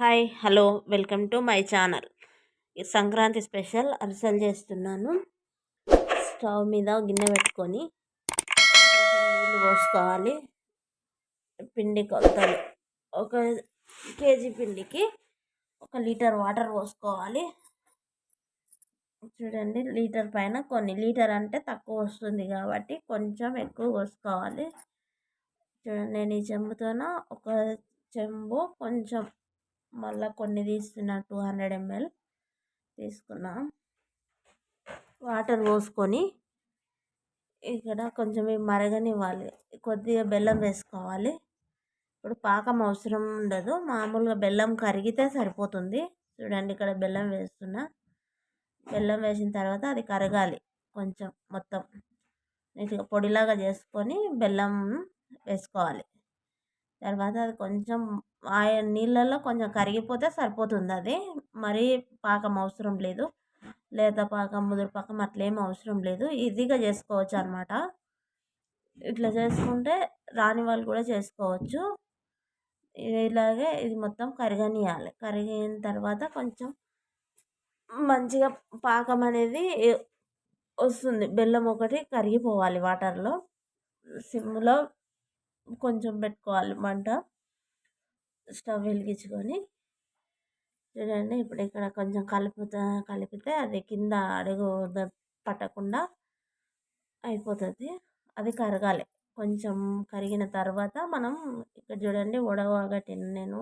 Hi hello welcome to my channel. Sankranti special అరిసెలు చేస్తున్నాను. Stove మీద గిన్నె పెట్టుకొని నీళ్ళు పోసుకోవాలి. పిండి కొలతలు. ఒక కేజీ పిండికి ఒక లీటర్ వాటర్ పోసుకోవాలి. చూడండి లీటర్ పైన కొన్ని లీటర్ అంటే తక్కువ వస్తుంది కాబట్టి కొంచెం ఎక్కువ పోసుకోవాలి. చూడండి నేను ఈ చెంబుతోన ఒక చెంబు కొంచెం మళ్ళీ కొన్ని తీసుకున్న టూ హండ్రెడ్ ఎంఎల్ తీసుకున్నా. వాటర్ పోసుకొని ఇక్కడ కొంచెం మరగనివ్వాలి. కొద్దిగా బెల్లం వేసుకోవాలి. ఇప్పుడు పాకం అవసరం ఉండదు. మామూలుగా బెల్లం కరిగితే సరిపోతుంది. చూడండి ఇక్కడ బెల్లం వేస్తున్నా. బెల్లం వేసిన తర్వాత అది కరగాలి కొంచెం మొత్తం. నీట్గా పొడిలాగా చేసుకొని బెల్లం వేసుకోవాలి. తర్వాత అది కొంచెం ఆ నీళ్ళల్లో కొంచెం కరిగిపోతే సరిపోతుంది అది. మరీ పాకం అవసరం లేదు. లేత పాకం ముదురు పాకం అట్లేం అవసరం లేదు. ఈజీగా చేసుకోవచ్చు అనమాట ఇట్లా చేసుకుంటే రాని వాళ్ళు కూడా చేసుకోవచ్చు. ఇలాగే ఇది మొత్తం కరగనియాలి. కరిగిన తర్వాత కొంచెం మంచిగా పాకం అనేది వస్తుంది. బెల్లం ఒకటి కరిగిపోవాలి వాటర్లో. సిమ్లో కొంచెం పెట్టుకోవాలి మంట. స్టవ్ వెలిగించుకొని చూడండి ఇప్పుడు ఇక్కడ కొంచెం కలుపుతా కలిపితే అది కింద అడుగు పట్టకుండా అయిపోతుంది. అది కరగాలి. కొంచెం కరిగిన తర్వాత మనం ఇక్కడ చూడండి ఉడవగట్టిన నేను.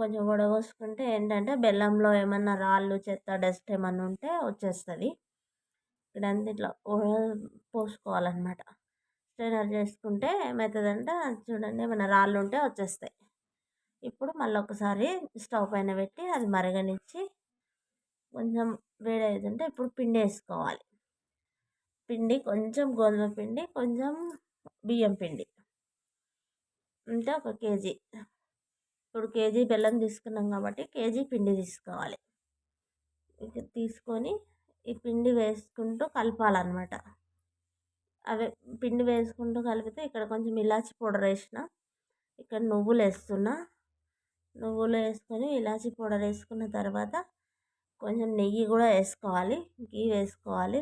కొంచెం ఉడవసుకుంటే ఏంటంటే బెల్లంలో ఏమన్నా రాళ్ళు చెత్త డస్ట్ ఏమన్నా ఉంటే వచ్చేస్తుంది. ఇక్కడ అంత ఇట్లా పోసుకోవాలన్నమాట. స్ట్రైనర్ చేసుకుంటే ఏమవుతుందంటే చూడండి ఏమైనా రాళ్ళు ఉంటే వచ్చేస్తాయి. ఇప్పుడు మళ్ళీ ఒకసారి స్టవ్ పైన పెట్టి అది మరగనిచ్చి కొంచెం వేడి అవుతుంటే ఇప్పుడు పిండి వేసుకోవాలి. పిండి కొంచెం గోధుమ పిండి కొంచెం బియ్యం పిండి. అంటే ఒక కేజీ. ఇప్పుడు కేజీ బెల్లం తీసుకున్నాం కాబట్టి కేజీ పిండి తీసుకోవాలి. ఇక తీసుకొని ఈ పిండి వేసుకుంటూ కలపాలన్నమాట. అవి పిండి వేసుకుంటూ కలిపితే ఇక్కడ కొంచెం ఇలాచి పౌడర్ వేసిన ఇక్కడ నువ్వులు వేస్తున్నా. నువ్వులు వేసుకొని ఇలాచి పౌడర్ వేసుకున్న తర్వాత కొంచెం నెయ్యి కూడా వేసుకోవాలి గీ వేసుకోవాలి.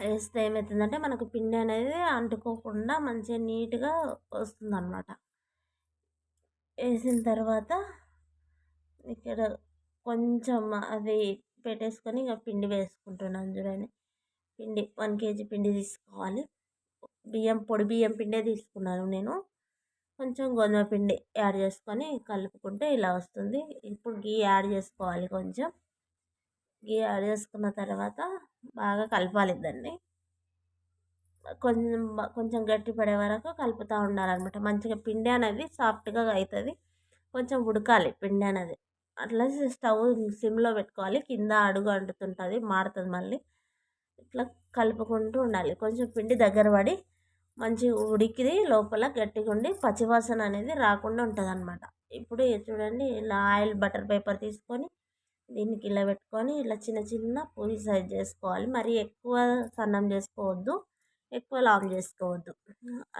వేస్తే ఏమవుతుందంటే మనకు పిండి అనేది అంటుకోకుండా మంచిగా నీట్గా వస్తుంది అన్నమాట వేసిన తర్వాత ఇక్కడ కొంచెం అది పెట్టేసుకొని ఇక పిండి వేసుకుంటున్నాను చూడండి. పిండి వన్ కేజీ పిండి తీసుకోవాలి. బియ్యం పొడి బియ్యం పిండే తీసుకున్నాను నేను. కొంచెం గోధుమ పిండి యాడ్ చేసుకొని కలుపుకుంటే ఇలా వస్తుంది. ఇప్పుడు గీ యాడ్ చేసుకోవాలి కొంచెం. గీ యాడ్ చేసుకున్న తర్వాత బాగా కలపాలి దాన్ని. కొంచెం కొంచెం గట్టి పడే వరకు కలుపుతూ ఉండాలన్నమాట. మంచిగా పిండి అనేది సాఫ్ట్గా అవుతుంది కొంచెం ఉడకాలి పిండి అనేది. అట్లా స్టవ్ సిమ్లో పెట్టుకోవాలి. కింద అడుగు అంటుతుంటుంది మాడుతుంది మళ్ళీ. ఇట్లా కలుపుకుంటూ ఉండాలి. కొంచెం పిండి దగ్గర పడి మంచి ఉడికిది లోపల గట్టిగా ఉండి పచ్చివాసన అనేది రాకుండా ఉంటుంది అనమాట ఇప్పుడు చూడండి ఇలా ఆయిల్ బటర్ పేపర్ తీసుకొని దీనికి ఇలా పెట్టుకొని ఇలా చిన్న చిన్న పూరి సైజ్ చేసుకోవాలి. మరి ఎక్కువ సన్నం చేసుకోవద్దు ఎక్కువ లాంగ్ చేసుకోవద్దు.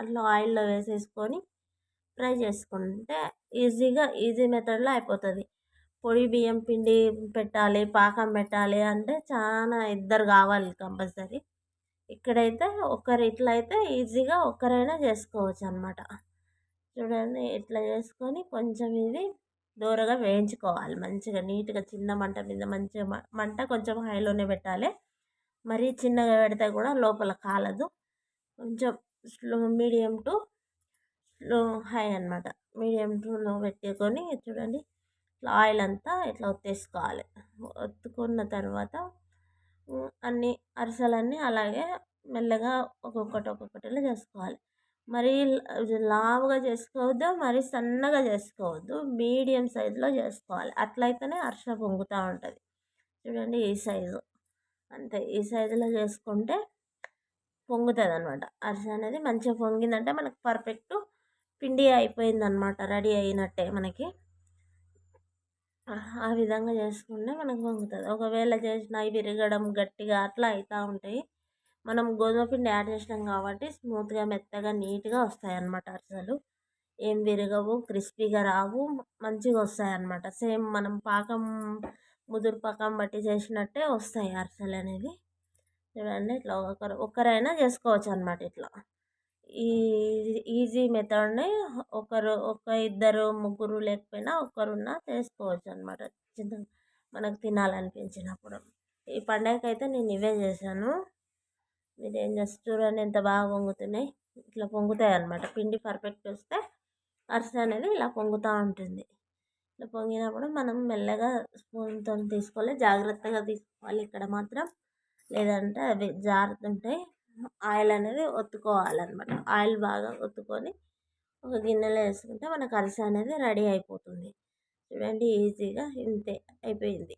అట్లా ఆయిల్లో వేసేసుకొని ఫ్రై చేసుకుంటే ఈజీగా ఈజీ మెథడ్లో అయిపోతుంది. పొడి బియ్యం పిండి పెట్టాలి పాకం పెట్టాలి అంటే చాలా ఇద్దరు కావాలి కంపల్సరీ. ఇక్కడైతే ఒకరు ఇట్లా అయితే ఈజీగా ఒక్కరైనా చేసుకోవచ్చు అనమాట చూడండి ఇట్లా చేసుకొని కొంచెం ఇది దూరగా వేయించుకోవాలి. మంచిగా నీట్గా చిన్న మంట మీద మంచిగా మంట కొంచెం హైలోనే పెట్టాలి. మరీ చిన్నగా పెడితే కూడా లోపల కాలదు. కొంచెం slow medium to slow high అనమాట మీడియం టులో పెట్టుకొని చూడండి ఇట్లా ఆయిల్ అంతా ఇట్లా ఒత్తేసుకోవాలి. ఒత్తుకున్న తర్వాత అన్ని అరిసెలన్నీ అలాగే మెల్లగా ఒక్కొక్కటి ఒక్కొక్కటిలా చేసుకోవాలి. మరీ లావుగా చేసుకోవద్దు మరీ సన్నగా చేసుకోవద్దు మీడియం సైజులో చేసుకోవాలి. అట్లయితేనే అరిసె పొంగుతూ ఉంటుంది. చూడండి ఈ సైజు. అంతే ఈ సైజులో చేసుకుంటే పొంగుతుంది అనమాట అరిసె అనేది మంచిగా పొంగిందంటే మనకు పర్ఫెక్ట్ పిండి అయిపోయిందనమాట రెడీ అయినట్టే మనకి. ఆ విధంగా చేసుకుంటే మనకు పొంగుతుంది ఒకవేళ చేసిన విరగడం గట్టిగా అట్లా అవుతూ ఉంటాయి. మనం గోధుమ పిండి యాడ్ చేసినాం కాబట్టి స్మూత్గా మెత్తగా నీట్గా వస్తాయి అన్నమాట అరిసెలు. ఏం విరగవు క్రిస్పీగా రావు మంచిగా వస్తాయి అన్నమాట సేమ్ మనం పాకం ముదురు పాకం బట్టి చేసినట్టే వస్తాయి అరిసెలు అనేది చూడండి ఇట్లా ఒకరు ఒక్కరైనా చేసుకోవచ్చు అనమాట ఇట్లా. ఈ ఈజీ మెథడ్ని ఒకరు ఒక ఇద్దరు ముగ్గురు లేకపోయినా ఒకరున్నా చేసుకోవచ్చు అన్నమాట చిన్న మనకు తినాలనిపించినప్పుడు. ఈ పండగకి అయితే నేను ఇవే చేశాను. మీరు ఏం చేస్తారు చూడండి ఎంత బాగా పొంగుతున్నాయి. ఇట్లా పొంగుతాయి అనమాట పిండి పర్ఫెక్ట్ వస్తే అరిసె అనేది ఇలా పొంగుతూ ఉంటుంది. ఇట్లా పొంగినప్పుడు మనం మెల్లగా స్పూన్తో తీసుకోవాలి. జాగ్రత్తగా తీసుకోవాలి. ఇక్కడ మాత్రం లేదంటే అవి జారుతుంటాయి. ఆయిల్ అనేది ఒత్తుకోవాలన్నమాట. ఆయిల్ బాగా ఒత్తుకొని ఒక గిన్నెలో వేసుకుంటే మనకు అరిసె అనేది రెడీ అయిపోతుంది. చూడండి ఈజీగా ఇంతే అయిపోయింది.